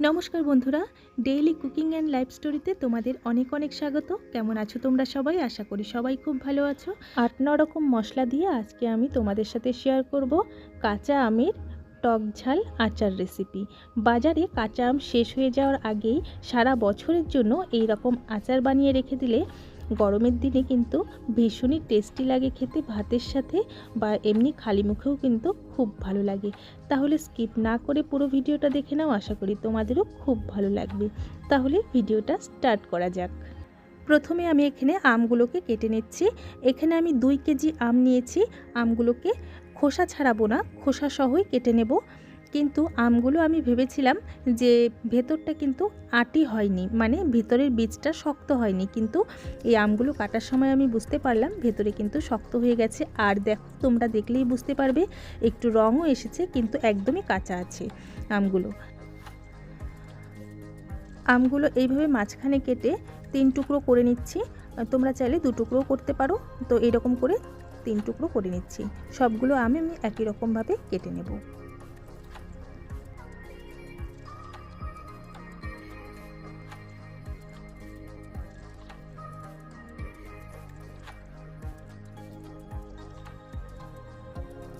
নমস্কার বন্ধুরা daily cooking and life স্টোরিতে তোমাদের অনেক অনেক স্বাগত। কেমন আছো তোমরা সবাই? আশা করি সবাই খুব ভালো আছো। আট ন রকম মশলা দিয়ে আজকে আমি তোমাদের সাথে শেয়ার করব কাঁচা আমের টক ঝাল আচার রেসিপি বাজারে কাঁচা আম শেষ হয়ে যাওয়ার আগেই সারা বছরের জন্য এই রকম আচার বানিয়ে রেখে দিলে গরমের দিনে কিন্তু ভীষণই টেস্টি লাগে খেতে, ভাতের সাথে বা এমনি খালি মুখেও কিন্তু খুব ভালো লাগে। তাহলে স্কিপ না করে পুরো ভিডিওটা দেখে নাও, আশা করি তোমাদেরও খুব ভালো লাগবে। তাহলে ভিডিওটা স্টার্ট করা যাক। প্রথমে আমি এখানে আমগুলোকে কেটে নিচ্ছি। এখানে আমি দুই কেজি আম নিয়েছি। আমগুলোকে খোসা ছাড়াবো না, খোসা সহই কেটে নেব। কিন্তু আমগুলো আমি ভেবেছিলাম যে ভেতরটা কিন্তু আটি হয়নি মানে ভেতরের বীজটা শক্ত হয়নি। কিন্তু এই আমগুলো কাটার সময় আমি বুঝতে পারলাম ভেতরে কিন্তু শক্ত হয়ে গেছে। আর দেখো, তোমরা দেখলেই বুঝতে পারবে, একটু রঙও এসেছে, কিন্তু একদমই কাঁচা আছে আমগুলো। আমগুলো এইভাবে মাঝখানে কেটে তিন টুকরো করে নিচ্ছি। তোমরা চাইলে দু টুকরো করতে পারো। তো এরকম করে তিন টুকরো করে নিচ্ছি। সবগুলো আমি আমি একই রকমভাবে কেটে নেব।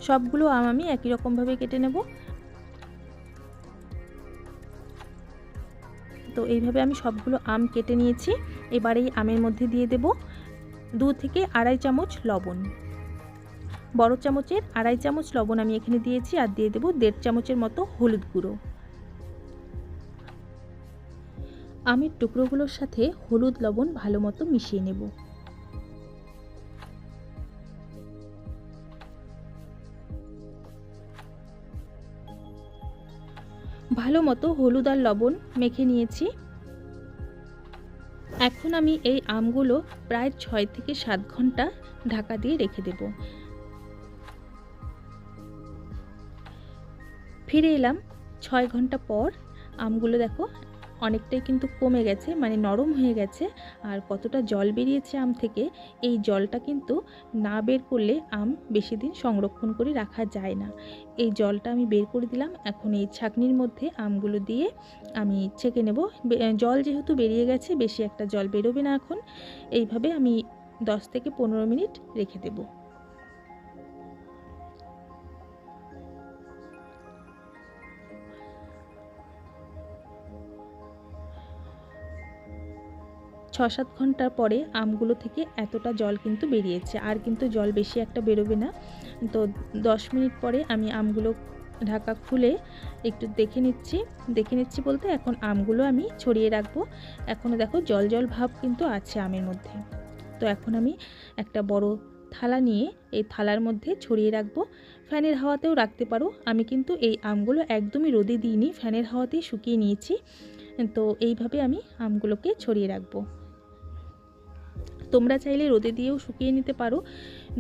সবগুলো আম আমি একই রকমভাবে কেটে নেব। তো এইভাবে আমি সবগুলো আম কেটে নিয়েছি। এবার এই আমের মধ্যে দিয়ে দেব দু থেকে আড়াই চামচ লবণ। বড় চামচের আড়াই চামচ লবণ আমি এখানে দিয়েছি আর দিয়ে দেব দেড় চামচের মতো হলুদ গুঁড়ো। আমের টুকরোগুলোর সাথে হলুদ লবণ ভালো মতো মিশিয়ে নেব। ভালো মতো হলুদ আর লবণ মেখে নিয়েছি। এখন আমি এই আমগুলো প্রায় ছয় থেকে সাত ঘণ্টা ঢাকা দিয়ে রেখে দেব। ফিরে এলাম। ছয় ঘণ্টা পর আমগুলো দেখো অনেকটাই কিন্তু কমে গেছে মানে নরম হয়ে গেছে। আর কতটা জল বেরিয়েছে আম থেকে, এই জলটা কিন্তু না বের করলে আম বেশি দিন সংরক্ষণ করে রাখা যায় না। এই জলটা আমি বের করে দিলাম, এখন এই ছাকনির মধ্যে আমগুলো দিয়ে আমি ছেঁকে নেব। জল যেহেতু বেরিয়ে গেছে, বেশি একটা জল বেরোবে না এখন। এইভাবে আমি দশ থেকে পনেরো মিনিট রেখে দেবো। ছ সাত ঘণ্টার পরে আমগুলো থেকে এতটা জল কিন্তু বেরিয়েছে। আর কিন্তু জল বেশি একটা বেরোবে না। তো দশ মিনিট পরে আমি আমগুলো ঢাকা খুলে একটু দেখে নিচ্ছি। দেখে নিচ্ছি বলতে এখন আমগুলো আমি ছড়িয়ে রাখব। এখনও দেখো জল জল ভাব কিন্তু আছে আমের মধ্যে। তো এখন আমি একটা বড় থালা নিয়ে এই থালার মধ্যে ছড়িয়ে রাখব। ফ্যানের হাওয়াতেও রাখতে পারো। আমি কিন্তু এই আমগুলো একদমই রোদে দিইনি। ফ্যানের হাওয়াতেই শুকিয়ে নিয়েছি। তো এইভাবে আমি আমগুলোকে ছড়িয়ে রাখব। তোমরা চাইলে রোদে দিয়েও শুকিয়ে নিতে পারো।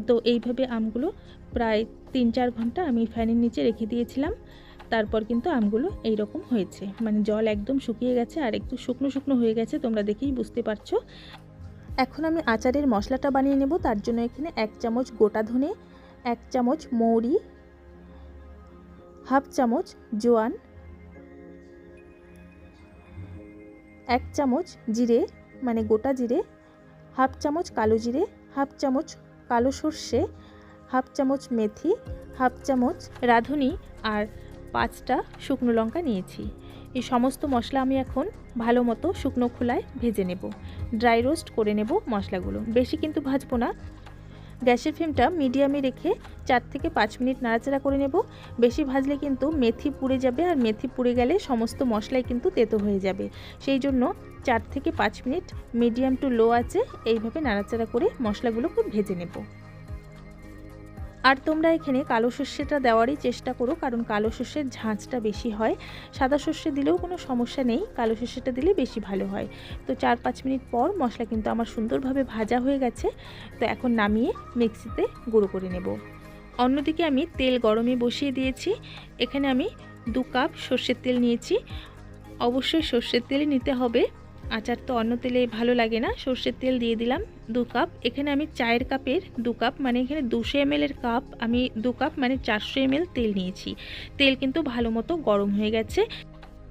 তো এইভাবে আমগুলো প্রায় তিন চার ঘণ্টা আমি ফ্যানের নিচে রেখে দিয়েছিলাম। তারপর কিন্তু আমগুলো এই রকম হয়েছে। মানে জল একদম শুকিয়ে গেছে আর একটু শুকনো শুকনো হয়ে গেছে, তোমরা দেখেই বুঝতে পারছ। এখন আমি আচারের মশলাটা বানিয়ে নেব। তার জন্য এখানে এক চামচ গোটা ধনে, এক চামচ মৌরি, হাফ চামচ জোয়ান, এক চামচ জিরে মানে গোটা জিরে হাফ চামচ কালো জিরে, হাফ চামচ কালো সর্ষে, হাফ চামচ মেথি, হাফ চামচ রাঁধুনি আর পাঁচটা শুকনো লঙ্কা নিয়েছি। এই সমস্ত মশলা আমি এখন ভালো মতো শুকনো খোলায় ভেজে নেব। ড্রাই রোস্ট করে নেব মশলাগুলো। বেশি কিন্তু ভাজবো না। গ্যাসের ফ্লেমটা মিডিয়ামে রেখে চার থেকে পাঁচ মিনিট নাড়াচাড়া করে নেব। বেশি ভাজলে কিন্তু মেথি পুড়ে যাবে আর মেথি পুড়ে গেলে সমস্ত মশলাই কিন্তু তেতো হয়ে যাবে। সেই জন্য চার থেকে পাঁচ মিনিট মিডিয়াম টু লো আছে, এইভাবে নাড়াচাড়া করে মশলাগুলো খুব ভেজে নেব। আর তোমরা এখানে কালো সর্ষেটা দেওয়ারই চেষ্টা করো, কারণ কালো সর্ষের ঝাঁঝটা বেশি হয়। সাদা সর্ষে দিলেও কোনো সমস্যা নেই, কালো সর্ষেটা দিলে বেশি ভালো হয়। তো চার পাঁচ মিনিট পর মশলা কিন্তু আমার সুন্দরভাবে ভাজা হয়ে গেছে, তো এখন নামিয়ে মিক্সিতে গুঁড়ো করে নেব। অন্যদিকে আমি তেল গরমে বসিয়ে দিয়েছি, এখানে আমি দু কাপ সর্ষের তেল নিয়েছি। অবশ্যই সর্ষের তেলই নিতে হবে। আচার তো অন্য তেলে ভালো লাগে না, সর্ষের তেল দিয়ে দিলাম দু কাপ। এখানে আমি চায়ের কাপের দু কাপ মানে এখানে দুশো এর কাপ, আমি দু কাপ মানে চারশো এমএল তেল নিয়েছি। তেল কিন্তু ভালো মতো গরম হয়ে গেছে।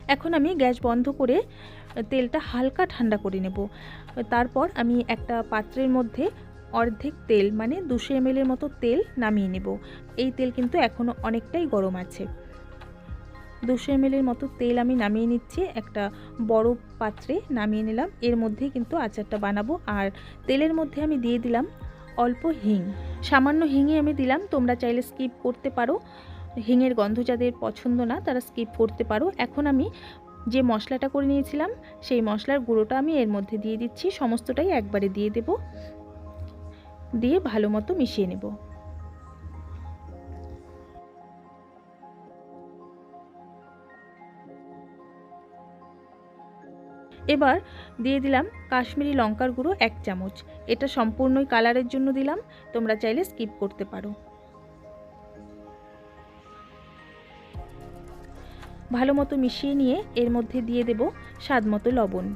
এখন আমি গ্যাস বন্ধ করে তেলটা হালকা ঠান্ডা করে নেব। তারপর আমি একটা পাত্রের মধ্যে অর্ধেক তেল মানে দুশো এমএলের মতো তেল নামিয়ে নেব। এই তেল কিন্তু এখনও অনেকটাই গরম আছে। দুশো এমএলের মতো তেল আমি নামিয়ে নিচ্ছি। একটা বড় পাত্রে নামিয়ে নিলাম। এর মধ্যেই কিন্তু আচারটা বানাবো। আর তেলের মধ্যে আমি দিয়ে দিলাম অল্প হিং। সামান্য হিঙে আমি দিলাম। তোমরা চাইলে স্কিপ করতে পারো। হিঙের গন্ধ যাদের পছন্দ না, তারা স্কিপ করতে পারো। এখন আমি যে মশলাটা করে নিয়েছিলাম, সেই মশলার গুঁড়োটা আমি এর মধ্যে দিয়ে দিচ্ছি। সমস্তটাই একবারে দিয়ে দেব। দিয়ে ভালো মতো মিশিয়ে নেব। এবার দিয়ে দিলাম কাশ্মীরি লঙ্কার গুঁড়ো এক চামচ। এটা সম্পূর্ণই কালারের জন্য দিলাম, তোমরা চাইলে স্কিপ করতে পারো। ভালো মতো মিশিয়ে নিয়ে এর মধ্যে দিয়ে দেব স্বাদ মতো লবণ।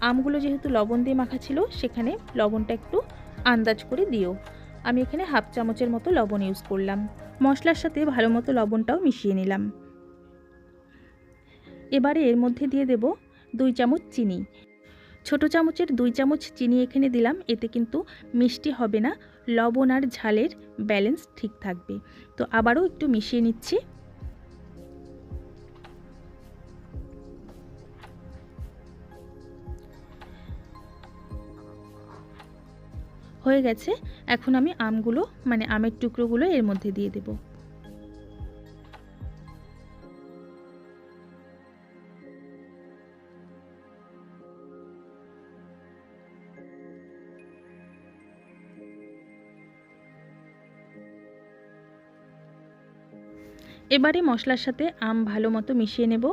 আমগুলো যেহেতু লবণ দিয়ে মাখা ছিল, সেখানে লবণটা একটু আন্দাজ করে দিও। আমি এখানে হাফ চামচের মতো লবণ ইউজ করলাম। মশলার সাথে ভালো মতো লবণটাও মিশিয়ে নিলাম। এবারে এর মধ্যে দিয়ে দেব দুই চামচ চিনি। ছোট চামচের দুই চামচ চিনি এখানে দিলাম, এতে কিন্তু মিষ্টি হবে না, লবণ আর ঝালের ব্যালেন্স ঠিক থাকবে। তো আবারও একটু মিশিয়ে নিচ্ছি। হয়ে গেছে, এখন আমি আমগুলো মানে আমের টুকরোগুলো এর মধ্যে দিয়ে দেব। এবারে মশলার সাথে আম ভালো মতো মিশিয়ে নেব।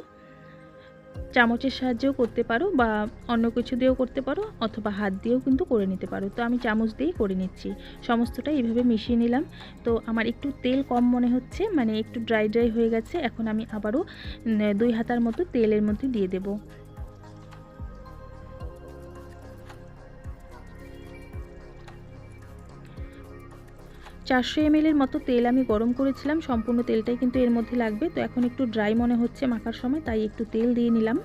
চামচের সাহায্যেও করতে পারো বা অন্য কিছু দিয়েও করতে পারো অথবা হাত দিয়েও কিন্তু করে নিতে পারো। তো আমি চামচ দিয়েই করে নিচ্ছি। সমস্তটা এইভাবে মিশিয়ে নিলাম। তো আমার একটু তেল কম মনে হচ্ছে মানে একটু ড্রাই ড্রাই হয়ে গেছে। এখন আমি আবারও দুই হাতার মতো তেলের মধ্যে দিয়ে দেবো। চারশো এমএলের মতো তেল আমি গরম করেছিলাম। সম্পূর্ণ তেলটাই কিন্তু এর মধ্যে লাগবে। তো এখন একটু ড্রাই মনে হচ্ছে মাখার সময়, তাই একটু তেল দিয়ে নিলাম।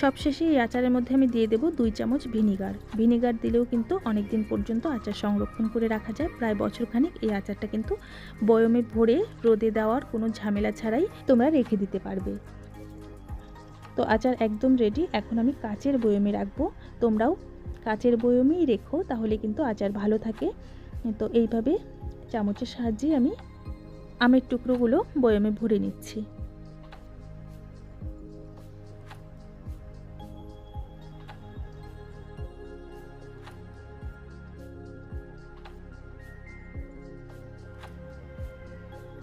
সবশেষে এই আচারের মধ্যে আমি দিয়ে দেবো দুই চামচ ভিনিগার। ভিনিগার দিলেও কিন্তু অনেক দিন পর্যন্ত আচার সংরক্ষণ করে রাখা যায়। প্রায় বছরখানিক এই আচারটা কিন্তু বয়মে ভরে রোদে দেওয়ার কোনো ঝামেলা ছাড়াই তোমরা রেখে দিতে পারবে। তো আচার একদম রেডি এখন আমি কাচের বয়মে রাখব। তোমরাও কাচের বয়মেই রেখো, তাহলে কিন্তু আচার ভালো থাকে। তো এইভাবে চামচের সাহায্যে আমি আমের টুকরোগুলো বয়মে ভরে নিচ্ছি।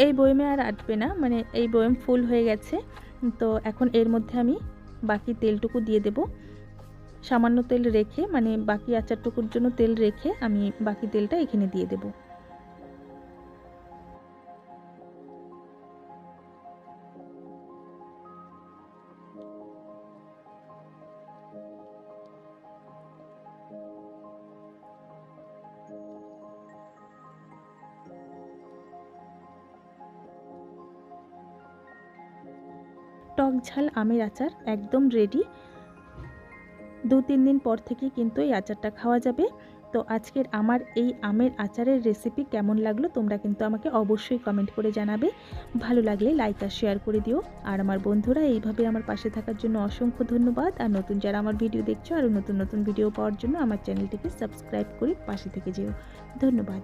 এই বয়মে আর আটবে না মানে এই বয়ম ফুল হয়ে গেছে। তো এখন এর মধ্যে আমি বাকি তেলটুকু দিয়ে দেব। সামান্য তেল রেখে মানে বাকি আচারটুকুর জন্য তেল রেখে আমি বাকি তেলটা এখানে দিয়ে দেবো। টক ঝাল আমের আচার একদম রেডি দু তিন দিন পর থেকে কিন্তু এই আচারটা খাওয়া যাবে। তো আজকের আমার এই আমের আচারের রেসিপি কেমন লাগল তোমরা কিন্তু আমাকে অবশ্যই কমেন্ট করে জানাবে। ভালো লাগলে লাইক আর শেয়ার করে দিও। আর আমার বন্ধুরা, এইভাবে আমার পাশে থাকার জন্য অসংখ্য ধন্যবাদ। আর নতুন যারা আমার ভিডিও দেখছ, আরও নতুন নতুন ভিডিও পাওয়ার জন্য আমার চ্যানেলটিকে সাবস্ক্রাইব করে পাশে থেকে যেও। ধন্যবাদ।